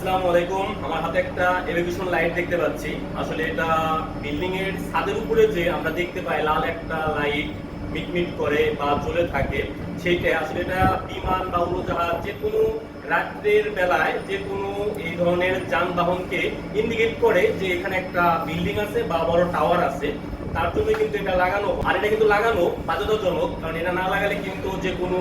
আসসালামু আলাইকুম। আমার হাতে একটা লাইট দেখতে পাচ্ছি। আসলে এটা বিল্ডিং এর ছাদের উপরে যে আমরা দেখতে পাই, লাল একটা লাইট মিটমিট করে বা জ্বলে থাকে সেইটা আসলে এটা বিমান বা উড়োজাহাজ যে কোনো রাত্রের বেলায় যে কোনো এই ধরনের যানবাহনকে ইন্ডিকেট করে যে এখানে একটা বিল্ডিং আছে বা বড় টাওয়ার আছে, তার জন্য কিন্তু এটা লাগানো। আর এটা কিন্তু লাগানো বাধ্যতাজনক কারণ এটা না লাগালে কিন্তু যে কোনো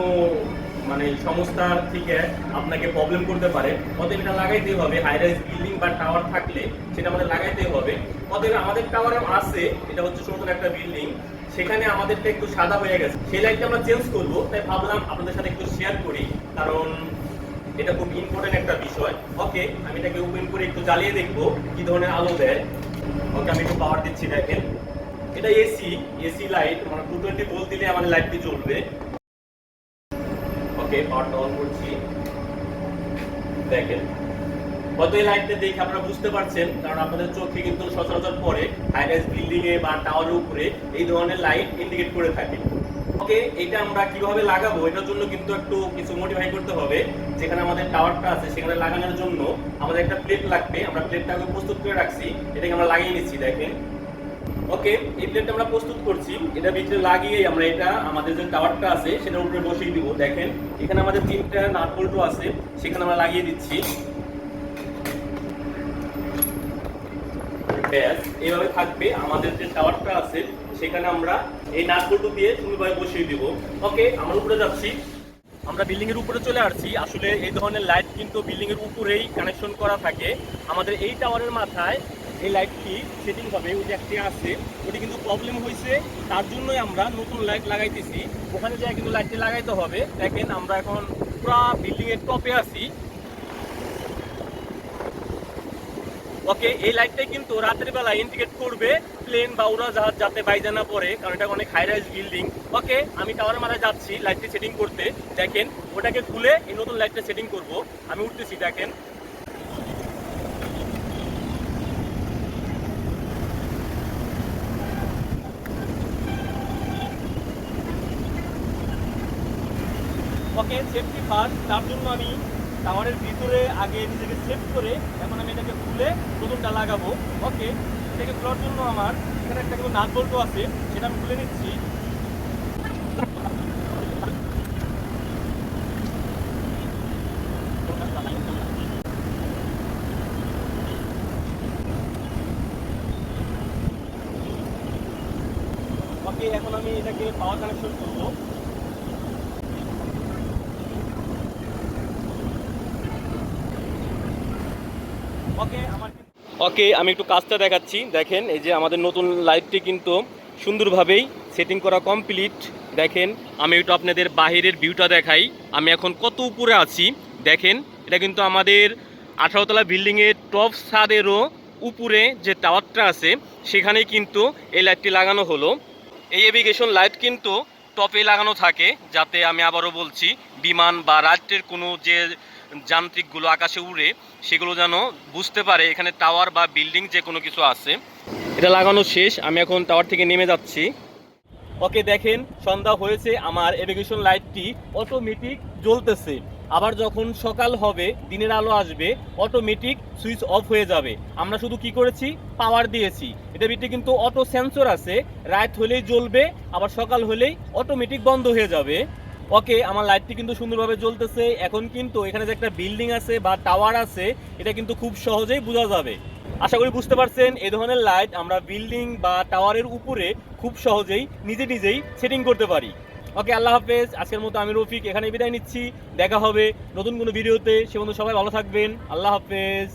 মানে সংস্থার থেকে আপনাকে প্রবলেম করতে পারে। অতএব এটা লাগাইতেই হবে। হাই রাইজ বিল্ডিং বা টাওয়ার থাকলে সেটা আমাদের লাগাইতেই হবে। অতএব আমাদের টাওয়ার আছে। এটা হচ্ছে সুন্দর একটা বিল্ডিং সেখানে আমাদেরটা একটু সাদা হয়ে গেছে। সেই লাইটটা আমরা চেঞ্জ করব। তাই ভাবলাম আপনাদের সাথে একটু শেয়ার করি। কারণ এটা খুব ইম্পর্টেন্ট একটা বিষয়। ওকে আমি এটাকে ওপেন করে একটু জ্বালিয়ে দেখব কি ধরনের আলো দেয়। ওকে আমি একটু পাওয়ার দিচ্ছি দেখেন। এটা এসি এসি লাইট মানে টু টোয়েন্টি ভোল্ট দিলে আমাদের লাইটটি জ্বলবে। ওকে পাওয়ারটা অন করছি দেখেন। এই লাইটটা দেখে আপনারা বুঝতে পারছেন, কারণ আপনাদের চোখে কিন্তু সচরাচর পরে বিল্ডিং এ বা টাওয়ারের উপরে এই ধরনের লাইট ইন্ডিকেট করে থাকে। ওকে এটা আমরা কীভাবে লাগাবো? এটার জন্য কিন্তু একটু কিছু মডিফাই করতে হবে। যেখানে আমাদের টাওয়ারটা আছে, সেখানে লাগানোর জন্য আমাদের একটা প্লেট লাগবে। আমরা প্লেটটাকে প্রস্তুত করে রাখছি। এটাকে আমরা লাগিয়ে নিচ্ছি, দেখেন। ওকে এই আমরা প্রস্তুত করছি। এটা ভিতরে লাগিয়ে আমরা এটা, আমাদের যে টাওয়ারটা আছে, সেটার উপরে বসিয়ে দিব। দেখেন, এখানে আমাদের তিনটা নাট আছে, সেখানে আমরা লাগিয়ে দিচ্ছি। ব্যাস, এইভাবে থাকবে আমাদের যে টাওয়ারটা আছে, সেখানে আমরা এই নাট দিয়ে সুন্দরভাবে বসিয়ে দিব। ওকে আমরা উপরে যাচ্ছি। আমরা বিল্ডিং এর উপরে চলে আসছি। আসলে এই ধরনের লাইট কিন্তু বিল্ডিং এর উপরেই কানেকশন করা থাকে। আমাদের এই টাওয়ারের মাথায় এই লাইটটি সেটিং হবে, ওই যে একটি আছে, ওটি কিন্তু প্রবলেম হয়েছে তার জন্যই আমরা নতুন লাইট লাগাইতেছি। ওখানে যায় কিন্তু লাইটটি লাগাইতে হবে। দেখেন, আমরা এখন পুরো বিল্ডিং এর টপে আছি। ওকে, এই লাইটটাই কিন্তু রাতের বেলা ইন্ডিকেট করবে প্লেন বা উড়াজাহাজ যাতে বাইজা না পড়ে, কারণ এটা অনেক হাই রাইজ বিল্ডিং ওকে, আমি টাওয়ারের মাথায় যাচ্ছি লাইটটি সেটিং করতে। দেখেন, ওটাকে খুলে এই নতুন লাইটটা সেটিং করব। আমি উঠতেছি, দেখেন। ওকে সেফটি ফার্স্ট তার জন্য আমি টাওয়ারের ভিতরে আগে নিজেকে সেভ করে এখন আমি এটাকে খুলে নতুনটা লাগাবো। ওকে এটাকে খোলার জন্য আমার এখানে একটা কিন্তু নাট বল্টু আছে, সেটা আমি খুলে নিচ্ছি। ওকে এখন আমি এটাকে পাওয়ার কানেকশন করব। ওকে, আমি একটু কাজটা দেখাচ্ছি। দেখেন, এই যে আমাদের নতুন লাইটটি কিন্তু সুন্দরভাবেই সেটিং করা কমপ্লিট দেখেন, আমি একটু আপনাদের বাহিরের ভিউটা দেখাই। আমি এখন কত উপরে আছি? দেখেন, এটা কিন্তু আমাদের আঠারোতলা বিল্ডিংয়ের টপ ছাদেরও উপরে যে টাওয়ারটা আছে, সেখানেই কিন্তু এই লাইটটি লাগানো হলো। এই এভিগেশন লাইট কিন্তু টপে লাগানো থাকে, যাতে আমি আবারও বলছি, বিমান বা রাত্রের কোনো যে যান্ত্রিকগুলো আকাশে উড়ে সেগুলো যেন বুঝতে পারে এখানে টাওয়ার বা বিল্ডিং যে কোনো কিছু আছে। এটা লাগানো শেষ, আমি এখন টাওয়ার থেকে নেমে যাচ্ছি। ওকে, দেখেন, সন্ধ্যা হয়েছে, আমার এভিগেশন লাইটটি অটোমেটিক জ্বলতেছে। আবার যখন সকাল হবে, দিনের আলো আসবে অটোমেটিক সুইচ অফ হয়ে যাবে। আমরা শুধু কি করেছি? পাওয়ার দিয়েছি। এটা ভিতরে কিন্তু অটো সেন্সর আছে। রাত হলেই জ্বলবে, আবার সকাল হলেই অটোমেটিক বন্ধ হয়ে যাবে। ওকে আমার লাইটটি কিন্তু সুন্দরভাবে জ্বলতেছে। এখন কিন্তু এখানে যে একটা বিল্ডিং আছে বা টাওয়ার আছে, এটা কিন্তু খুব সহজেই বোঝা যাবে। আশা করি বুঝতে পারছেন এই ধরনের লাইট আমরা বিল্ডিং বা টাওয়ারের উপরে খুব সহজেই নিজে নিজেই সেটিং করতে পারি। ওকে আল্লাহ হাফেজ, আজকের মতো আমি রফিক এখানে বিদায় নিচ্ছি। দেখা হবে নতুন কোনো ভিডিওতে সে বন্ধু সবাই ভালো থাকবেন। আল্লাহ হাফেজ।